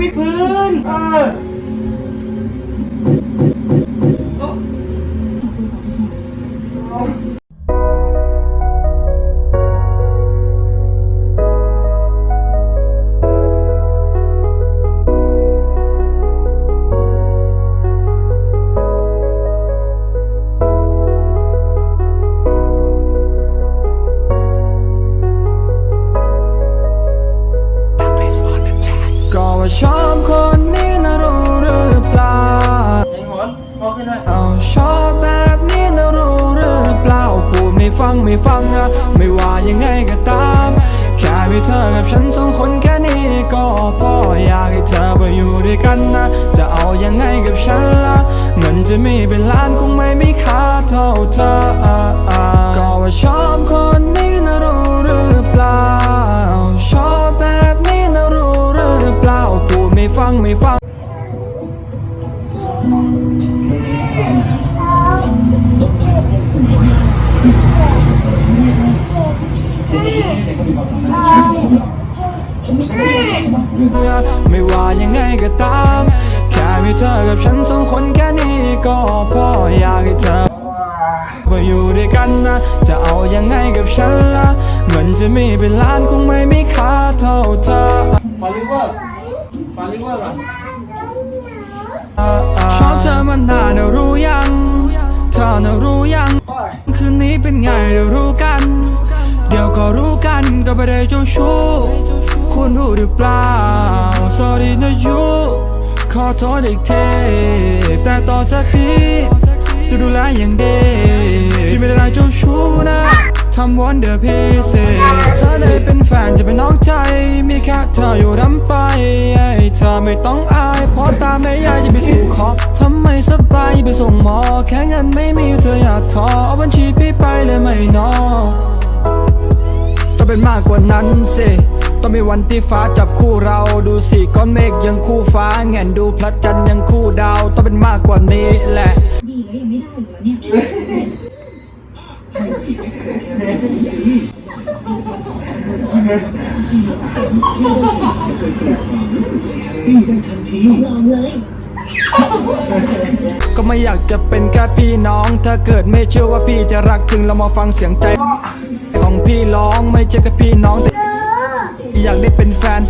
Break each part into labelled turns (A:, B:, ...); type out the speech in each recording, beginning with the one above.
A: วิดพื้น เออ
B: ฟังไม่ฟังนะไม่ว่ายังไงก็ตาม แค่มีเธอกับฉันสองคนแค่นี้ก็พออยากให้เธอไปอยู่ด้วยกันนะ จะเอายังไงกับฉันล่ะเงินจะมีเป็นล้านคงไม่มีค่าเท่าเธอก็ว่าชอบคนนี้นะรู้หรือเปล่า ชอบแบบนี้นะรู้หรือเปล่าพูดไม่ฟังไม่ฟัง ไม่ว่ายังไงก็ตาม แค่มีเธอกับฉันสองคนแค่นี้ก็พออยากให้เธอมาอยู่ด้วยกันนะ จะเอายังไงกับฉันล่ะเงินจะมีเป็นล้านคงไม่มีค่าเท่าเธอ
A: ฟาลิเวอร์ฟาลิเวอร์ก่อน
B: ชอบเธอมานานรู้ยัง เธอน่ะรู้ยัง คืนนี้เป็นไงเดี๋ยวรู้กัน เดี๋ยวก็รู้กันก็ไม่ได้เจ้าชู้ คุณรู้หรือเปล่า sorry นะยูขอโทษอีกทีแต่ต่อจากนี้จะดูแลอย่างดีไม่ได้เจ้าชู้นะทำวันเดอร์พิเศษเธอได้เป็นแฟนจะเป็นน้องใจ มีแค่เธออยู่รำไปให้เธอไม่ต้องอายเพราะตาไม่ยากจะไปสู่ขอบทำไมสบายไปส่งหมอ แค่เงินไม่มีเธออยากทอเอาบัญชีพี่ไปเลยไม่นอต้องเป็นมากกว่านั้นสิ ต้องมีวันที่ฟ้าจับคู่เราดูสิก้อนเมฆยังคู่ฟ้าแง่นดูพระจันทร์ยังคู่ดาวต้องเป็นมากกว่านี้แหละ
C: ดีแล้วยังไม่ได้เหรอเนี่ยลองเลย
B: ก็ไม่อยากจะเป็นแค่พี่น้อง ถ้าเกิดไม่เชื่อว่าพี่จะรักถึงเรามาฟังเสียงใจ ของพี่ร้องไม่ใช่แค่พี่น้องแต่ อยากได้เป็นแฟน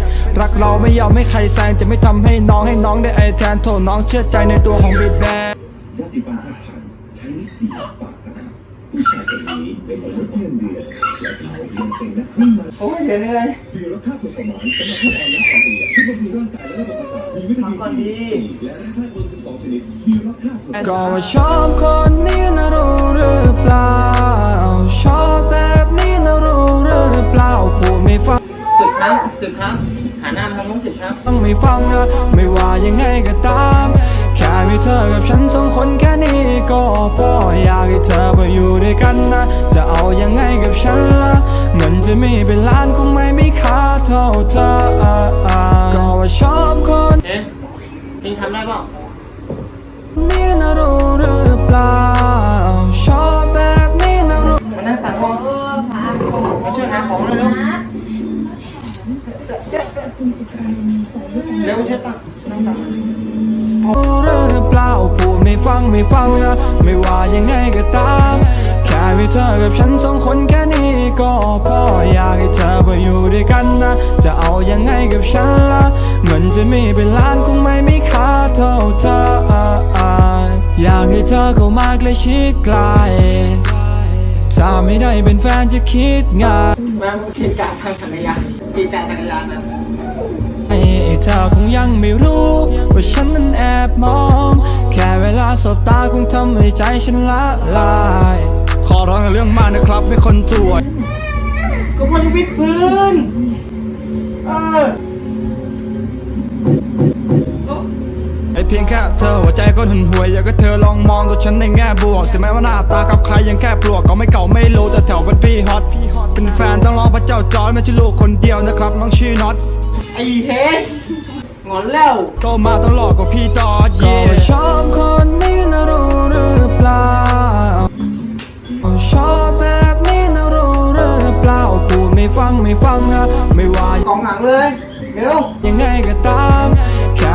B: รักเราไม่ยอมให้ใครแซงจะไม่ทำให้น้องให้น้องได้ไอแทนโถน้องเชื่อใจในตัวของบิ๊กแบง
D: ยาสีฟันหักพันใช้นิดเดียวปากสะอาดผู้ชายคนนี้เป็นมนุษย์เงินเดือนและเขายังเป็นนักวิ่งมา
A: โอ้ยเดี๋ยวนี้เลย
D: เดือนละค่าผสมานสำหรับผู้อ่อนและอ่อนเพลียช่วยบำรุงร่างกายและระบบประสาทมีวิตามิน
A: ทำก่อนดี
D: และแร่ธาตุรวม12ชนิดมีรสชาติ
B: ก็ว่าชอบคนนี้นะรู้หรือเปล่า
A: ครั้งสิบครั้งหาหน้ามาทางนู้นสิบครั้ง
B: ต้องไม่ฟังนะไม่ว่ายังไงก็ตาม แค่มีเธอกับฉันสองคนแค่นี้ก็พออยากให้เธอมาอยู่ด้วยกันนะ จะเอายังไงกับฉันล่ะเงินจะมีเป็นล้านคงไม่มีค่าเท่าเธอก็ว่าชอบคน
A: เอ๊ะพิงทำได้เปล่า
B: นี้นะรู้หรือเปล่าชอบแบบนี้นะรู้
A: มานั่งตักของมาช่วยหาของเลยเร็ว เร็วช่วยตักนั่งตัก
B: หรือเปล่าพูดไม่ฟังไม่ฟังนะไม่ว่ายังไงก็ตาม แค่มีเธอกับฉันสองคนแค่นี้ก็พออยากให้เธอมาอยู่ด้วยกันนะ จะเอายังไงกับฉันล่ะเงินจะมีเป็นล้านคงไม่มีค่าเท่าเธออยากให้เธอเข้ามาใกล้ชิดใกล ถ้าไม่ได้เป็นแฟนจะคิดง่าย
A: แม่กีกะทางจักรยานกีกะจักรยานนะ
B: ไอ้เธอคงยังไม่รู้ ว่าฉันนั้นแอบมอง แค่เวลาสบตาคงทำให้ใจฉันละลาย ขอร้องเรื่องมากนะครับไม่คนจวย
A: ก็พอจะวิดพื้น เออ
B: แค่เธอหัวใจก็หนหวยอยากให้เธอลองมองตัวฉันในแง่บวกถึงแม้ว่าหน้าตากับใครยังแค่ปลวกก็ไม่เก่าไม่รู้แต่แถวเป็นพี่ฮอตเป็นแฟนต้องรอพระเจ้าจอร์จไม่ใช่ลูกคนเดียวนะครับน้องชื่อน็อต
A: ไอ้เฮดงอนแล้ว
B: โตมาต้องหลอกกับพี่จอร์จเย่ชอบคนนี้นะรู้หรือเปล่าชอบแบบนี้นะรู้หรือเปล่าพูดไม่ฟังไม่ฟังนะไม่ว่า
A: กองหลังเลยเร็ว
B: ยังไงก็ตาม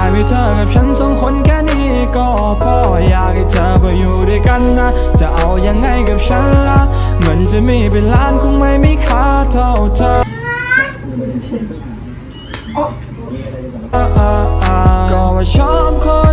B: ากมีเธอกับฉันสองคนแค่นี้ก็พออยากให้เธอไปอยู่ด้วยกันนะ จะเอายังไงกับฉันละ่ะมือนจะมีเป็นล้านคงไม่มีค่าเท่าเธอก็ว่าชอบคน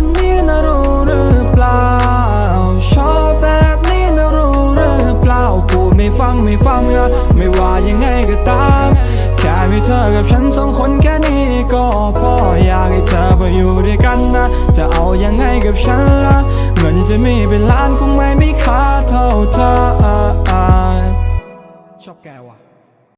B: นะ จะเอายังไงกับฉันล่ะเงินจะมีเป็นล้านคงไม่มีค่าเท่าเธอชอบแกว่ะ